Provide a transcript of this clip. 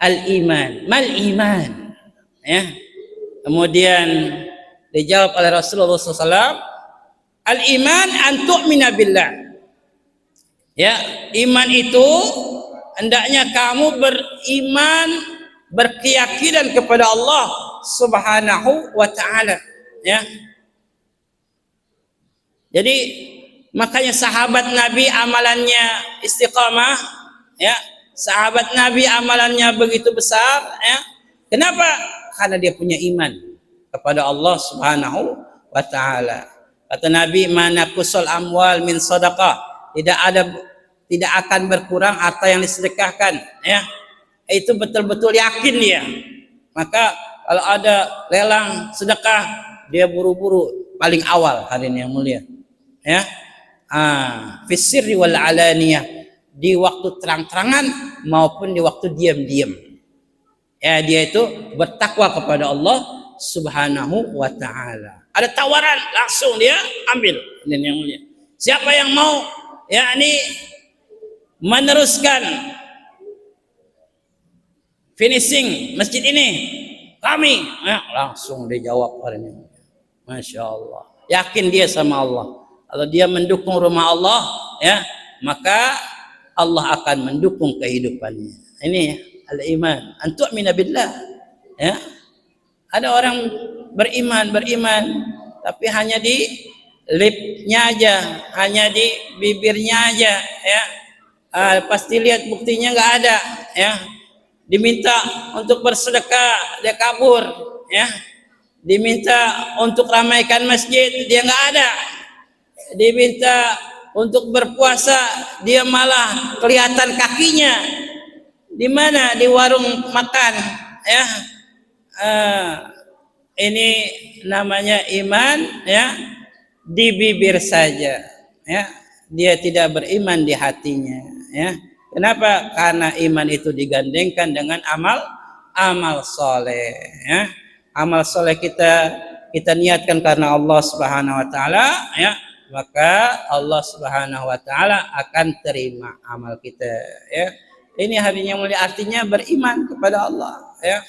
al-iman. Mal iman? Ya. Kemudian dijawab oleh Rasulullah SAW, al-iman an tu'mina billah. Ya, iman itu hendaknya kamu beriman berkeyakinan kepada Allah Subhanahu wa taala, ya. Jadi makanya sahabat Nabi amalannya istiqamah, ya. Sahabat Nabi amalannya begitu besar, ya. Kenapa? Karena dia punya iman kepada Allah Subhanahu wa taala. Kata Nabi, "Mana kusol amwal min sadaqah." Tidak ada tidak akan berkurang harta yang disedekahkan, ya. Itu betul-betul yakin dia. Maka kalau ada lelang sedekah, dia buru-buru paling awal hari ini yang mulia. Ya. Ah, fisirri wal alaniyah di waktu terang-terangan maupun di waktu diam-diam. Ya, dia itu bertakwa kepada Allah Subhanahu wa taala. Ada tawaran langsung dia ambil yang mulia. Siapa yang mau yakni meneruskan finishing masjid ini kami ya, langsung dijawab ini. Masya Allah. Yakin dia sama Allah. Kalau dia mendukung rumah Allah, ya maka Allah akan mendukung kehidupannya. Ini al-iman. Antuk billah. Ya. Ada orang beriman, beriman, tapi hanya di lipnya aja, hanya di bibirnya aja, ya. Ah, pasti lihat buktinya nggak ada, ya. Diminta untuk bersedekah, dia kabur, ya. Diminta untuk ramaikan masjid, dia nggak ada. Diminta untuk berpuasa, dia malah kelihatan kakinya. Di mana? Di warung makan, ya. Uh, ini namanya iman ya. Di bibir saja ya. Dia tidak beriman di hatinya ya. Kenapa? Karena iman itu digandengkan dengan amal amal soleh ya. Amal soleh kita kita niatkan karena Allah Subhanahu Wa Taala ya maka Allah Subhanahu Wa Taala akan terima amal kita ya. Ini harinya mulia artinya beriman kepada Allah ya